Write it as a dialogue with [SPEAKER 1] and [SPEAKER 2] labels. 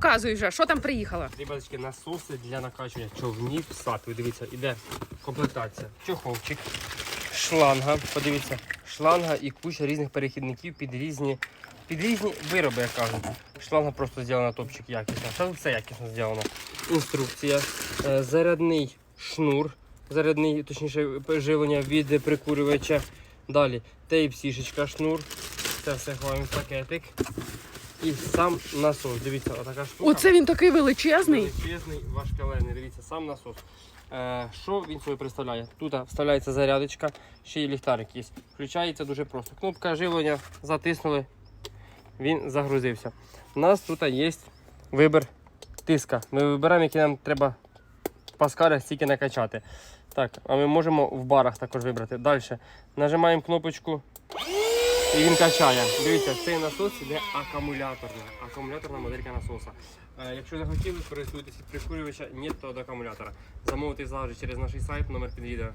[SPEAKER 1] показуй вже, що там приїхало.
[SPEAKER 2] Ребяточки, насоси для накачування човнів в сад. Ви дивіться, іде комплектація. Чоховчик, шланга. Подивіться, шланга і куча різних перехідників під різні, під різні вироби, як кажуть. Шланга просто зроблена топчик якісно. Та все якісно зроблено. Інструкція, е, зарядний шнур, зарядний, точніше, живлення від прикурювача. Далі тейп-сішечка, шнур. Це все ховаємо в пакетик. І сам насос. Дивіться, отака штука.
[SPEAKER 1] Оце він такий величезний.
[SPEAKER 2] Величезний, важкалений. Дивіться, сам насос. Е, що він собі представляє? Тут вставляється зарядочка, ще й ліхтарик є. Включається дуже просто. Кнопка живлення, затиснули, він загрузився. У нас тут є вибір тиска. Ми вибираємо, який нам треба в паскалях стільки накачати. Так, а ми можемо в барах також вибрати. Далі. Нажимаємо кнопочку і він качає. Дивіться, цей насос іде акумуляторна. Акумуляторна моделька насоса. Е, якщо захотіли, користуйтесь від прикурювача, ні, то до акумулятора. Замовити завжди через наш сайт, номер під відео.